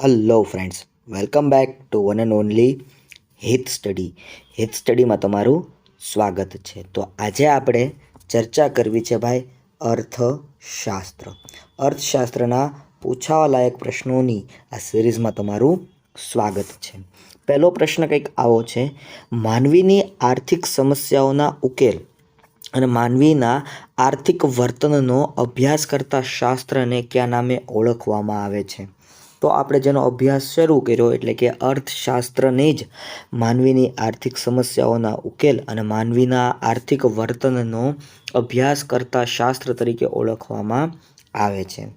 Hello friends welcome back to one and only hit study hit સ્ટડીમાં તમારું સ્વાગત છે. તો આજે આપણે ચર્ચા કરવી છે ભાઈ અર્થશાસ્ત્ર. અર્થશાસ્ત્રના પૂછાવાલાયક પ્રશ્નોની આ સિરીઝમાં તમારું સ્વાગત છે. પહેલો પ્રશ્ન કંઈક આવો છે. માનવીની આર્થિક સમસ્યાઓના ઉકેલ અને માનવીના આર્થિક વર્તનનો અભ્યાસ કરતા શાસ્ત્રને કયા નામે ઓળખવામાં આવે છે? તો આપણે જેનો અભ્યાસ શરૂ કર્યો એટલે કે અર્થશાસ્ત્રને જ માનવીની આર્થિક સમસ્યાઓના ઉકેલ અને માનવીના આર્થિક વર્તનનો અભ્યાસ કરતા શાસ્ત્ર તરીકે ઓળખવામાં આવે છે.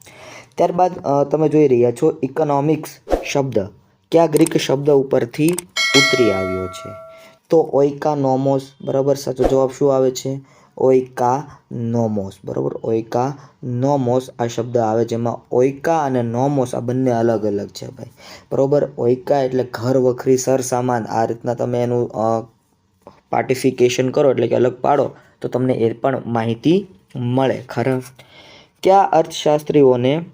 ત્યારબાદ તમે જોઈ રહ્યા છો ઇકોનોમિક્સ શબ્દ. કયા ગ્રીક શબ્દ ઉપરથી ઉતરી આવ્યો છે? તો ઓઇકા નોમોસ બરાબર સાચો જવાબ શું આવે છે? ઓઇકા નોમોસ. બરાબર? ઓઇકા નોમોસ આ શબ્દ આવે જેમાં ઓઇકા અને નોમોસ આ બંને અલગ અલગ છે ભાઈ. બરાબર? ઓઇકા એટલે ઘર, વખરી સર સામાન આ રીતના તમે એનું પાર્ટિફિકેશન કરો એટલે કે અલગ પાડો તો તમને એ પણ માહિતી મળે. ખરા? કયા અર્થશાસ્ત્રીઓને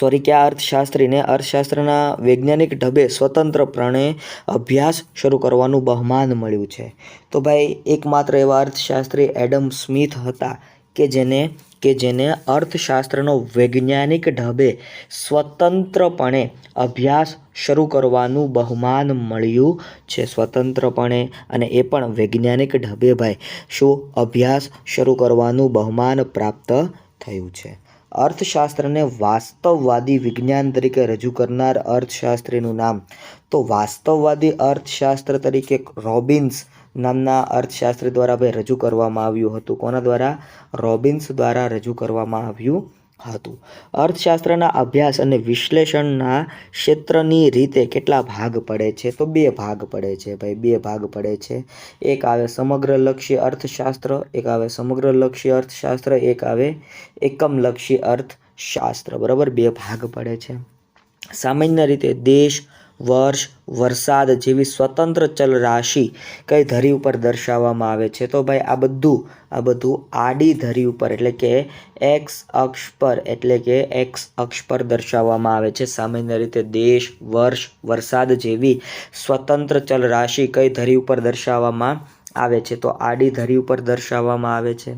સોરી, કે આ અર્થશાસ્ત્રીને, અર્થશાસ્ત્રના વૈજ્ઞાનિક ઢબે સ્વતંત્રપણે અભ્યાસ શરૂ કરવાનું બહુમાન મળ્યું છે. તો ભાઈ, એકમાત્ર એવા અર્થશાસ્ત્રી એડમ સ્મિથ હતા કે જેને કે જેને અર્થશાસ્ત્રનો વૈજ્ઞાનિક ઢબે સ્વતંત્રપણે અભ્યાસ શરૂ કરવાનું બહુમાન મળ્યું છે. સ્વતંત્રપણે અને એ પણ વૈજ્ઞાનિક ઢબે, ભાઈ, શું અભ્યાસ શરૂ કરવાનું બહુમાન પ્રાપ્ત થયું છે? અર્થશાસ્ત્રને વાસ્તવવાદી વિજ્ઞાન તરીકે રજૂ કરનાર અર્થશાસ્ત્રીનું નામ. તો વાસ્તવવાદી અર્થશાસ્ત્ર તરીકે રોબિન્સ નામના અર્થશાસ્ત્રી દ્વારા ભાઈ રજૂ કરવામાં આવ્યું હતું. કોના દ્વારા? રોબિન્સ દ્વારા રજૂ કરવામાં આવ્યું હતું. અર્થશાસ્ત્રના અભ્યાસ અને વિશ્લેષણના ક્ષેત્રની રીતે કેટલા ભાગ પડે છે? તો બે ભાગ પડે છે ભાઈ, બે ભાગ પડે છે. એક આવે સમગ્ર લક્ષ્ય અર્થશાસ્ત્ર, એક આવે સમગ્ર લક્ષ્ય અર્થશાસ્ત્ર, એક આવે એકમ લક્ષ્ય અર્થશાસ્ત્ર. બરાબર? બે ભાગ પડે છે. સામાન્ય રીતે દેશ વર્ષ વરસાદ જેવી સ્વતંત્ર ચલ રાશિ કઈ ધરી ઉપર દર્શાવવામાં આવે છે? તો ભાઈ આ બધું આ બધું આડી ધરી ઉપર એટલે કે એક્સ અક્ષ પર, એટલે કે એક્સ અક્ષ પર દર્શાવવામાં આવે છે. સામાન્ય રીતે દેશ, વર્ષ, વરસાદ જેવી સ્વતંત્ર ચલ રાશિ કઈ ધરી ઉપર દર્શાવવામાં આવે છે? તો આડી ધરી ઉપર દર્શાવવામાં આવે છે.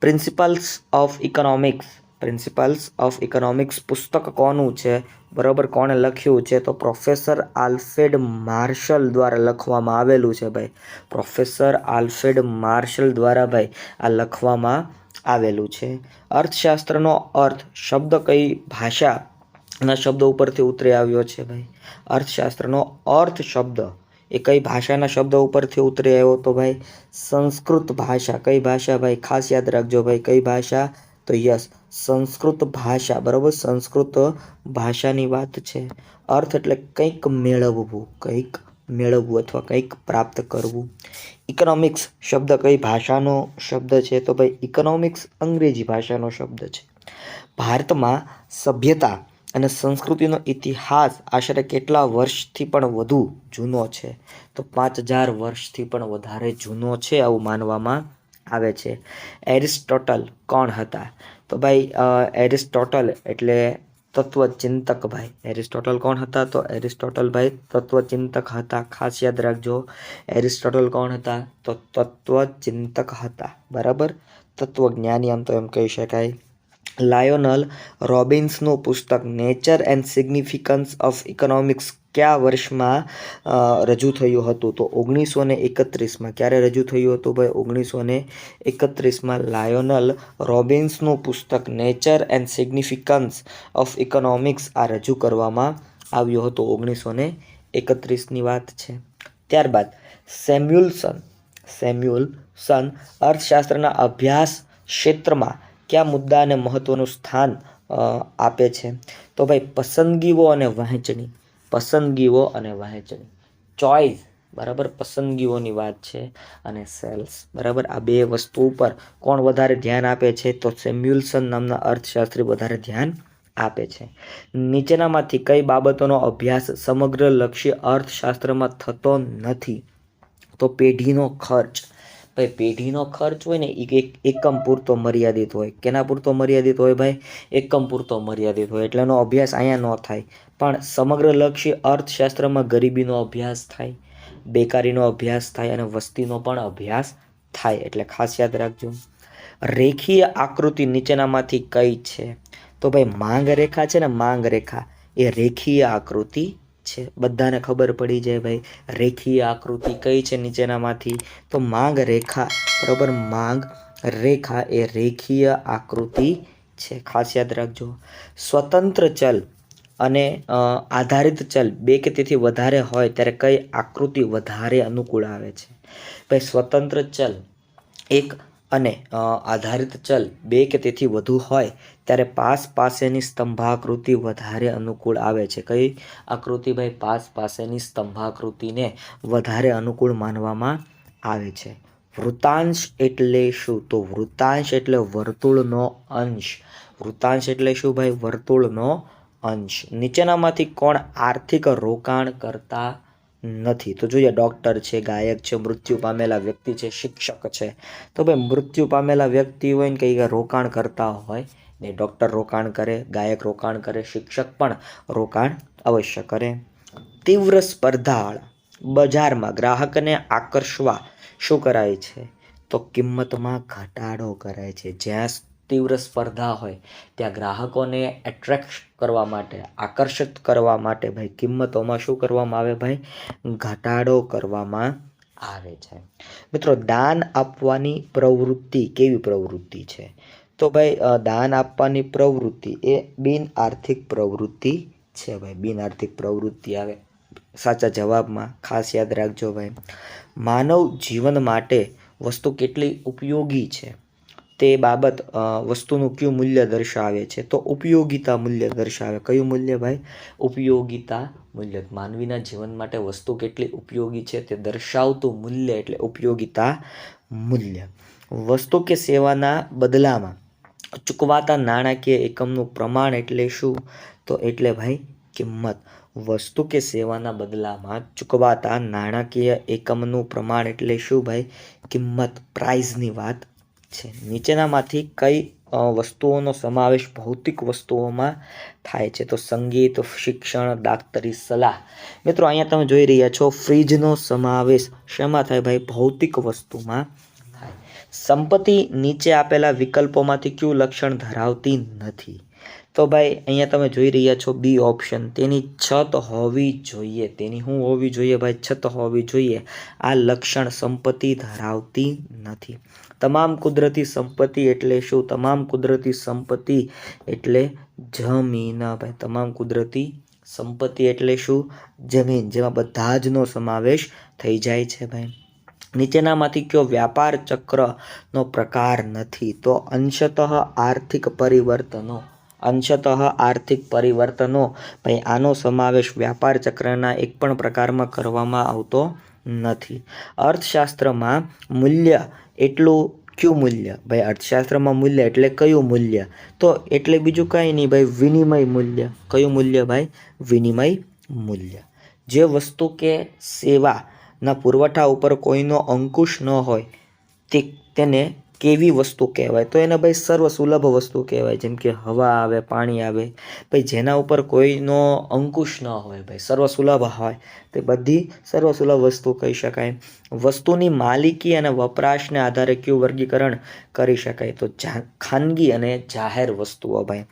Principles of economics principles of economics પુસ્તક કોનું છે? બરાબર? કોણે લખ્યું છે? તો પ્રોફેસર આલ્ફેડ માર્શલ દ્વારા લખવામાં આવેલું છે ભાઈ. પ્રોફેસર આલ્ફેડ માર્શલ દ્વારા ભાઈ આ લખવામાં આવેલું છે. અર્થશાસ્ત્રનો અર્થ શબ્દ કઈ ભાષાના શબ્દ ઉપરથી ઉતરી આવ્યો છે ભાઈ? અર્થશાસ્ત્રનો અર્થ શબ્દ એ કઈ ભાષાના શબ્દ ઉપરથી ઉતરી આવ્યો તો ભાઈ? સંસ્કૃત ભાષા. કઈ ભાષા ભાઈ? ખાસ યાદ રાખજો ભાઈ. કઈ ભાષા? તો યસ સંસ્કૃત ભાષા, બરાબર? સંસ્કૃત ભાષાની વાત છે. અર્થ એટલે કંઈક મેળવવું કંઈક મેળવવું અથવા કંઈક પ્રાપ્ત કરવું. ઇકોનોમિક્સ શબ્દ કઈ ભાષાનો શબ્દ છે? તો ભાઈ ઇકોનોમિક્સ અંગ્રેજી ભાષાનો શબ્દ છે. ભારતમાં સભ્યતા અને સંસ્કૃતિનો ઇતિહાસ આશરે કેટલા વર્ષથી પણ વધુ જૂનો છે? તો પાંચ હજાર વર્ષથી પણ વધારે જૂનો છે આવું માનવામાં આવે છે. એરિસ્ટોટલ કોણ હતા? તો ભાઈ એરિસ્ટોટલ એટલે તત્વચિંતક ભાઈ. એરિસ્ટોટલ કોણ હતા? તો એરિસ્ટોટલ ભાઈ તત્વચિંતક હતા. ખાસ યાદ રાખજો, એરિસ્ટોટલ કોણ હતા? તો તત્વચિંતક હતા. બરાબર? તત્વજ્ઞાની આમ તો એમ કહી શકાય. લાયોનલ રોબિન્સનું પુસ્તક nature and significance of economics કયા વર્ષમાં રજૂ થયું હતું? તો ઓગણીસો ને એકત્રીસમાં. ક્યારે રજૂ થયું હતું ભાઈ? ઓગણીસો ને એકત્રીસમાં લાયોનલ રોબિન્સનું પુસ્તક nature and significance of economics આ રજૂ કરવામાં આવ્યો હતો. ઓગણીસો ને એકત્રીસની વાત છે. ત્યારબાદ સેમ્યુલસન સેમ્યુલસન અર્થશાસ્ત્રના અભ્યાસ ક્ષેત્રમાં કયા મુદ્દાને મહત્ત્વનું સ્થાન આપે છે? તો ભાઈ, પસંદગીઓ અને વહેંચણી પસંદગીઓ અને વહેંચણી. ચોઇસ બરાબર? પસંદગીઓની વાત છે અને સેલ્સ બરાબર? આ બે વસ્તુ ઉપર કોણ વધારે ધ્યાન આપે છે તો સેમ્યુલસન નામના અર્થશાસ્ત્રી વધારે ધ્યાન આપે છે. નીચેનામાંથી કઈ બાબતોનો અભ્યાસ સમગ્ર લક્ષ્ય અર્થશાસ્ત્રમાં થતો નથી? તો પેઢીનો ખર્ચ. ભાઈ પેઢીનો ખર્ચ હોય ને એ એક એકમ પૂરતો મર્યાદિત હોય. કેના પૂરતો મર્યાદિત હોય ભાઈ? એકમ પૂરતો મર્યાદિત હોય. એટલે એનો અભ્યાસ અહીંયા ન થાય. પણ સમગ્ર લક્ષ્ય અર્થશાસ્ત્રમાં ગરીબીનો અભ્યાસ થાય, બેકારીનો અભ્યાસ થાય અને વસ્તીનો પણ અભ્યાસ થાય. એટલે ખાસ યાદ રાખજો. રેખીય આકૃતિ નીચેનામાંથી કઈ છે? તો ભાઈ માંગ રેખા છે ને માંગ રેખા એ રેખીય આકૃતિ છે. બધાને ખબર પડી જાય ભાઈ, રેખીય આકૃતિ કઈ છે નીચેનામાંથી? તો માંગ રેખા, બરાબર? માંગ રેખા એ રેખીય આકૃતિ છે. ખાસ યાદ રાખજો. સ્વતંત્ર ચલ અને આધારિત ચલ બે કે તેથી વધારે હોય ત્યારે કઈ આકૃતિ વધારે અનુકૂળ આવે છે? ભાઈ, સ્વતંત્ર ચલ એક અને આધારિત ચલ બે કે તેથી વધુ હોય ત્યારે પાસ પાસેની સ્તંભાકૃતિ વધારે અનુકૂળ આવે છે. કઈ આકૃતિ ભાઈ? પાસ પાસેની સ્તંભાકૃતિને વધારે અનુકૂળ માનવામાં આવે છે. વૃતાંશ એટલે શું? તો વૃતાંશ એટલે વર્તુળનો અંશ. વૃતાંશ એટલે શું ભાઈ? વર્તુળનો અંશ. નીચેનામાંથી કોણ આર્થિક રોકાણ કરતા નથી? તો જોઈએ, ડૉક્ટર છે, ગાયક છે, મૃત્યુ પામેલા વ્યક્તિ છે, શિક્ષક છે. તો ભાઈ, મૃત્યુ પામેલા વ્યક્તિ હોય ને કંઈ રોકાણ કરતા હોય ને ડૉક્ટર રોકાણ કરે, ગાયક રોકાણ કરે, શિક્ષક પણ રોકાણ અવશ્ય કરે. તીવ્ર સ્પર્ધાવાળા બજારમાં ગ્રાહકને આકર્ષવા શું કરાય છે? તો કિંમતમાં ઘટાડો કરાય છે. જ્યાં તીવ્ર સ્પર્ધા હોય, ત્યાં ગ્રાહકોને એટ્રેક્ટ કરવા માટે, આકર્ષિત કરવા માટે ભાઈ, કિંમતોમાં શું કરવામાં આવે ભાઈ? ઘટાડો કરવામાં આવે છે. મિત્રો, દાન આપવાની પ્રવૃત્તિ કેવી પ્રવૃત્તિ છે? તો ભાઈ દાન આપવાની પ્રવૃત્તિ એ બિન આર્થિક પ્રવૃત્તિ છે ભાઈ. બિન આર્થિક પ્રવૃત્તિ આવે. સાચા જવાબમાં ખાસ યાદ રાખજો ભાઈ. માનવ જીવન માટે વસ્તુ કેટલી ઉપયોગી છે? તે બાબત વસ્તુનું કયું મૂલ્ય દર્શાવે છે? તો ઉપયોગિતા મૂલ્ય દર્શાવે. કયું મૂલ્ય ભાઈ? ઉપયોગિતા મૂલ્ય. માનવીના જીવન માટે વસ્તુ કેટલી ઉપયોગી છે તે દર્શાવતું મૂલ્ય એટલે ઉપયોગિતા મૂલ્ય. વસ્તુ કે સેવાના બદલામાં ચૂકવાતા નાણાકીય એકમનું પ્રમાણ એટલે શું? તો એટલે ભાઈ કિંમત. વસ્તુ કે સેવાના બદલામાં ચૂકવાતા નાણાકીય એકમનું પ્રમાણ એટલે શું ભાઈ? કિંમત. પ્રાઇઝની વાત છે. નીચેનામાંથી કઈ વસ્તુઓનો સમાવેશ ભૌતિક વસ્તુઓમાં થાય છે? તો સંગીત, શિક્ષણ દાક્તરી સલાહ. મિત્રો, અહીંયા તમે જોઈ રહ્યા છો, ફ્રીજનો સમાવેશ શેમાં થાય ભાઈ? ભૌતિક વસ્તુમાં સંપત્તિ નીચે આપેલા વિકલ્પોમાંથી કયું લક્ષણ ધરાવતી નથી? તો ભાઈ, અહીંયા તમે જોઈ રહ્યા છો બી ઓપ્શન. તેની છત હોવી જોઈએ. તેની શું હોવી જોઈએ ભાઈ? છત હોવી જોઈએ. આ લક્ષણ સંપત્તિ ધરાવતી નથી. તમામ કુદરતી સંપત્તિ એટલે શું? તમામ કુદરતી સંપત્તિ એટલે જમીન. ભાઈ, તમામ કુદરતી સંપત્તિ એટલે શું? જમીન, જેમાં બધા જનો સમાવેશ થઈ જાય છે ભાઈ. નીચેનામાંથી કયો વ્યાપાર ચક્રનો પ્રકાર નથી, તો અંશતઃ આર્થિક પરિવર્તનો. અંશતઃ આર્થિક પરિવર્તનો. ભાઈ, આનો સમાવેશ વ્યાપાર ચક્રના એક પણ પ્રકારમાં કરવામાં આવતો નથી. અર્થશાસ્ત્રમાં મૂલ્ય એટલું કયું મૂલ્ય? ભાઈ, અર્થશાસ્ત્રમાં મૂલ્ય એટલે કયું મૂલ્ય? તો એટલે બીજું કંઈ નહીં ભાઈ, વિનિમય મૂલ્ય. કયું મૂલ્ય ભાઈ? વિનિમય મૂલ્ય. જે વસ્તુ કે સેવાના પુરવઠા ઉપર કોઈનો અંકુશ ન હોય તે તેને કેવી વસ્તુ કહેવાય? તો એને ભાઈ સર્વ સુલભ વસ્તુ કહેવાય, જેમ કે હવા આવે, પાણી આવે. ભાઈ જેના ઉપર કોઈનો અંકુશ ન હોય, ભાઈ સર્વ સુલભ હોય, તે બધી સર્વ સુલભ વસ્તુ કહી શકાય. વસ્તુની માલિકી અને વપરાશને આધારે કયું વર્ગીકરણ કરી શકાય. તો જા, ખાનગી અને જાહેર વસ્તુઓ, ભાઈ.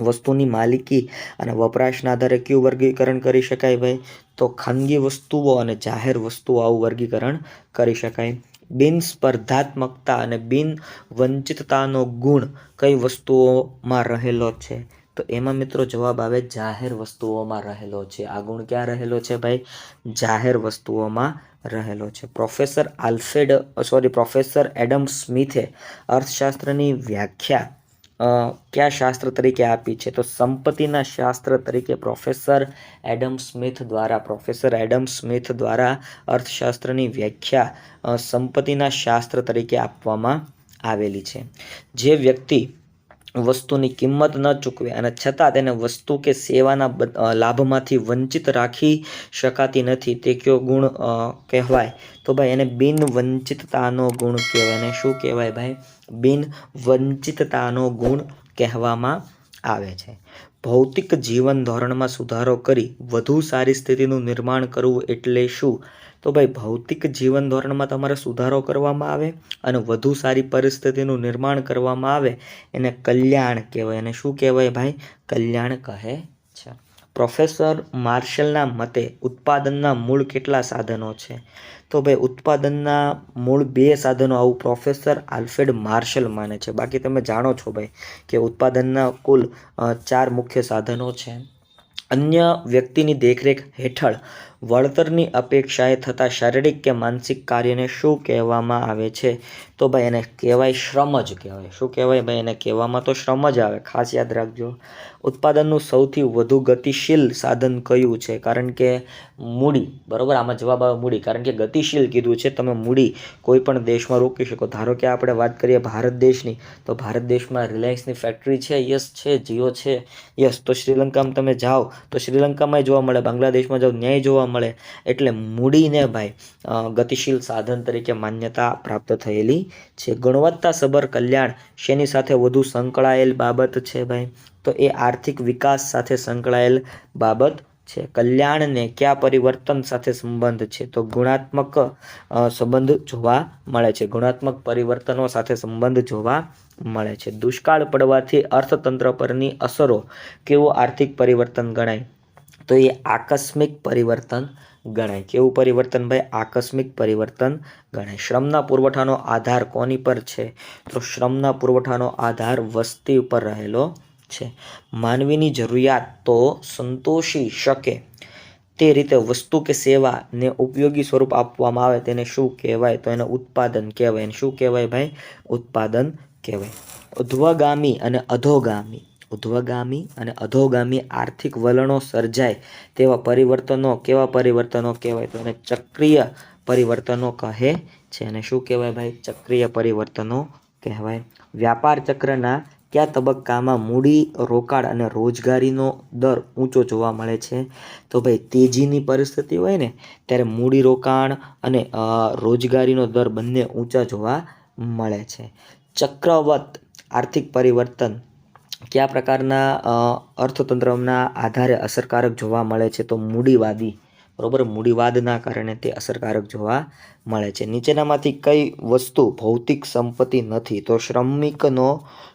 વસ્તુની માલિકી અને વપરાશના આધારે કયું વર્ગીકરણ કરી શકાય ભાઈ? તો ખાનગી વસ્તુઓ અને જાહેર વસ્તુઓ આવું વર્ગીકરણ કરી શકાય. બિન સ્પર્ધાત્મકતા અને બિન વંચિતતાનો ગુણ કઈ વસ્તુઓમાં રહેલો છે? તો એમાં મિત્રો જવાબ આવે જાહેર વસ્તુઓમાં રહેલો છે. આ ગુણ ક્યાં રહેલો છે ભાઈ? જાહેર વસ્તુઓમાં રહેલો છે. પ્રોફેસર આલ્ફેડ સોરી, પ્રોફેસર એડમ સ્મિથે અર્થશાસ્ત્રની વ્યાખ્યા કયા શાસ્ત્ર તરીકે આપી છે? તો સંપત્તિના શાસ્ત્ર તરીકે પ્રોફેસર એડમ સ્મિથ દ્વારા, પ્રોફેસર એડમ સ્મિથ દ્વારા અર્થશાસ્ત્રની વ્યાખ્યા સંપત્તિના શાસ્ત્ર તરીકે આપવામાં આવેલી છે. જે વ્યક્તિ વસ્તુની કિંમત ન ચૂકવે અને છતાં તેને વસ્તુ કે સેવાના લાભમાંથી વંચિત રાખી શકાતી નથી. તે કયો ગુણ કહેવાય? તો ભાઈ એને બિન વંચિતતાનો ગુણ કહેવાય. એને શું કહેવાય ભાઈ? બિન વંચિતતાનો ગુણ કહેવામાં આવે છે. ભૌતિક જીવન ધોરણમાં સુધારો કરી વધુ સારી સ્થિતિનું નિર્માણ કરવું એટલે શું? તો ભાઈ ભૌતિક જીવન ધોરણમાં તમારે સુધારો કરવામાં આવે અને વધુ સારી પરિસ્થિતિનું નિર્માણ કરવામાં આવે એને કલ્યાણ કહેવાય. અને શું કહેવાય ભાઈ? કલ્યાણ કહે છે. પ્રોફેસર માર્શલના મતે ઉત્પાદનના મૂળ કેટલા સાધનો છે? તો ભાઈ ઉત્પાદનના મૂળ બે સાધનો આવું પ્રોફેસર આલ્ફ્રેડ માર્શલ માને છે. બાકી તમે જાણો છો ભાઈ કે ઉત્પાદનના કુલ ચાર મુખ્ય સાધનો છે. અન્ય વ્યક્તિની દેખરેખ હેઠળ વળતરની અપેક્ષાએ થતા શારીરિક કે માનસિક કાર્યને શું કહેવામાં આવે છે? તો ભાઈ એને કહેવાય શ્રમ જ કહેવાય. શું કહેવાય ભાઈ? એને કહેવામાં તો શ્રમ જ આવે. ખાસ યાદ રાખજો. ઉત્પાદનનું સૌથી વધુ ગતિશીલ સાધન કયું છે? કારણ કે મૂડી. બરાબર? આમાં જવાબ આવે મૂડી. કારણ કે ગતિશીલ કીધું છે. તમે મૂડી કોઈ પણ દેશમાં રોકી શકો. ધારો કે આપણે વાત કરીએ ભારત દેશની, તો ભારત દેશમાં રિલાયન્સની ફેક્ટરી છે. યસ છે. જીઓ છે. યસ. તો શ્રીલંકામાં તમે જાઓ. તો શ્રીલંકામાં જોવા મળે. બાંગ્લાદેશમાં જાઓ. ન્યાય જોવા મળે એટલે મૂડીને ભાઈ ગતિશીલ સાધન તરીકે માન્યતા પ્રાપ્ત થયેલી છે. ગુણવત્તાસભર કલ્યાણ શેની સાથે વધુ સંકળાયેલ બાબત છે ભાઈ? તો એ આર્થિક વિકાસ સાથે સંકળાયેલ બાબત છે. કલ્યાણને કયા પરિવર્તન સાથે સંબંધ છે? તો ગુણાત્મક સંબંધ જોવા મળે છે. ગુણાત્મક પરિવર્તનો સાથે સંબંધ જોવા મળે છે. દુષ્કાળ પડવાથી અર્થતંત્ર પરની અસરો કેવો આર્થિક પરિવર્તન ગણાય? તો એ આકસ્મિક પરિવર્તન ગણાય. કેવું પરિવર્તન ભાઈ? આકસ્મિક પરિવર્તન ગણાય. શ્રમના પુરવઠાનો આધાર કોની પર છે? તો શ્રમના પુરવઠાનો આધાર વસ્તી ઉપર રહેલો છે. માનવીની જરૂરિયાત તો સંતોષી શકે. તે રીતે વસ્તુ કે સેવાને ઉપયોગી સ્વરૂપ આપવામાં આવે તેને શું કહેવાય? તો એને ઉત્પાદન કહેવાય. એને શું કહેવાય ભાઈ? ઉત્પાદન કહેવાય. ઉધ્વગામી અને અધોગામી. ઉધ્વગામી અને અધોગામી આર્થિક વલણો સર્જાય તેવા પરિવર્તનો કેવા પરિવર્તનો કહેવાય? તો એને ચક્રીય પરિવર્તનો કહે છે. અને શું કહેવાય ભાઈ? ચક્રીય પરિવર્તનો કહેવાય. વ્યાપાર ચક્રના કયા તબક્કામાં મૂડી, રોકાણ અને રોજગારીનો દર ઊંચો જોવા મળે છે? તો ભાઈ, તેજીની પરિસ્થિતિ હોય ને, ત્યારે મૂડી, રોકાણ અને રોજગારીનો દર બંને ઊંચા જોવા મળે છે. ચક્રવત આર્થિક પરિવર્તન કયા પ્રકારના અર્થતંત્રના આધારે અસરકારક જોવા મળે છે તો મૂડીવાદી, બરોબર? મૂડીવાદના કારણે તે અસરકારક જોવા મળે છે. નીચેનામાંથી કઈ વસ્તુ ભૌતિક સંપત્તિ નથી તો શ્રમિકનો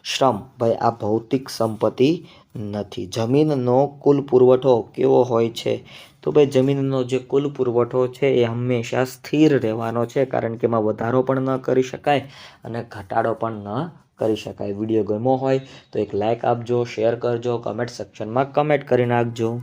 શ્રમ. ભાઈ, આ ભૌતિક સંપત્તિ નથી. જમીનનો કુલ પુરવઠો કેવો હોય છે? તો ભાઈ, જમીનનો જે કુલ પુરવઠો છે એ હંમેશા સ્થિર રહેવાનો છે કારણ કે એમાં વધારો પણ ન કરી શકાય અને ઘટાડો પણ ન કરી શકાય. વીડિયો ગમ્યો હોય તો એક લાઇક આપજો શેર કરજો કમેન્ટ સેક્શનમાં કમેન્ટ કરી નાખજો.